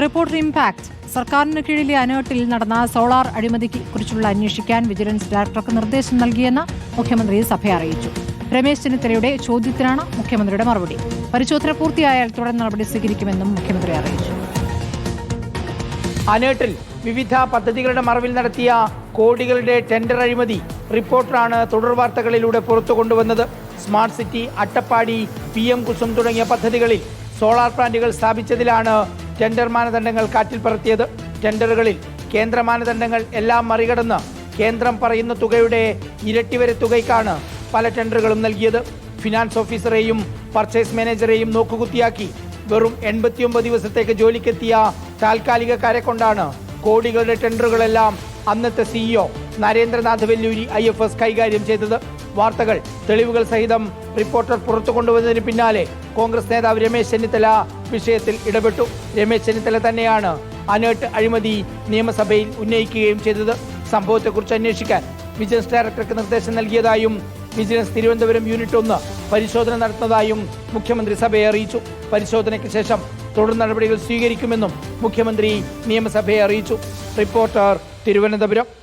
Reporter impact സർക്കാരിന് കീഴിലെ അനേട്ടിൽ നടന്ന സോളാർ അഴിമതിക്ക് കുറിച്ചുള്ള അന്വേഷിക്കാൻ വിജിലൻസ് ഡയറക്ടർക്ക് നിർദ്ദേശം നൽകിയെന്ന് മുഖ്യമന്ത്രി സഭയെ അറിയിച്ചു. രമേശ് ചെന്നിത്തലയുടെ ചോദ്യത്തിനാണ് മുഖ്യമന്ത്രിയുടെ മറുപടി. പരിശോധന പൂർത്തിയായാൽ തുടർ നടപടി സ്വീകരിക്കുമെന്നും മുഖ്യമന്ത്രി അറിയിച്ചു. അനേട്ടിൽ വിവിധ പദ്ധതികളുടെ മറവിൽ നടത്തിയ കോടികളുടെ ടെൻഡർ അഴിമതി റിപ്പോർട്ടറാണ് തുടർ വാർത്തകളിലൂടെ പുറത്തു കൊണ്ടുവന്നത് smart city Attappadi P M Kusum തുടങ്ങിയ പദ്ധതികളിൽ സോളാർ പ്ലാന്റുകൾ സ്ഥാപിച്ചതിലാണ് ടെൻഡർ മാനദണ്ഡങ്ങൾ കാറ്റിൽ പറത്തിയത്. ടെൻഡറുകളിൽ കേന്ദ്ര മാനദണ്ഡങ്ങൾ എല്ലാം മറികടന്ന് കേന്ദ്രം പറയുന്ന തുകയുടെ ഇരട്ടി വരെ തുകയ്ക്കാണ് പല ടെൻഡറുകളും നൽകിയത്. ഫിനാൻസ് ഓഫീസറെയും പർച്ചേസ് മാനേജറെയും നോക്കുകുത്തിയാക്കി വെറും എൺപത്തിയൊമ്പത് ദിവസത്തേക്ക് ജോലിക്കെത്തിയ താൽക്കാലികക്കാരെ കൊണ്ടാണ് കോടികളുടെ ടെൻഡറുകളെല്ലാം അന്നത്തെ CEO Narendranath Velluri I F S കൈകാര്യം ചെയ്തത്. വാർത്തകൾ തെളിവുകൾ സഹിതം റിപ്പോർട്ടർ പുറത്തു കൊണ്ടുവന്നതിന് പിന്നാലെ കോൺഗ്രസ് നേതാവ് രമേശ് ചെന്നിത്തല വിഷയത്തിൽ ഇടപെട്ടു. രമേശ് ചെന്നിത്തല തന്നെയാണ് അനേട്ട് അഴിമതി നിയമസഭയിൽ ഉന്നയിക്കുകയും ചെയ്തത്. സംഭവത്തെക്കുറിച്ച് അന്വേഷിക്കാൻ വിജിലൻസ് ഡയറക്ടർക്ക് നിർദ്ദേശം നൽകിയതായും വിജിലൻസ് തിരുവനന്തപുരം യൂണിറ്റ് ഒന്ന് പരിശോധന നടത്തുന്നതായും മുഖ്യമന്ത്രി സഭയെ അറിയിച്ചു. പരിശോധനയ്ക്ക് ശേഷം തുടർ നടപടികൾ സ്വീകരിക്കുമെന്നും മുഖ്യമന്ത്രി നിയമസഭയെ അറിയിച്ചു. റിപ്പോർട്ടർ തിരുവനന്തപുരം.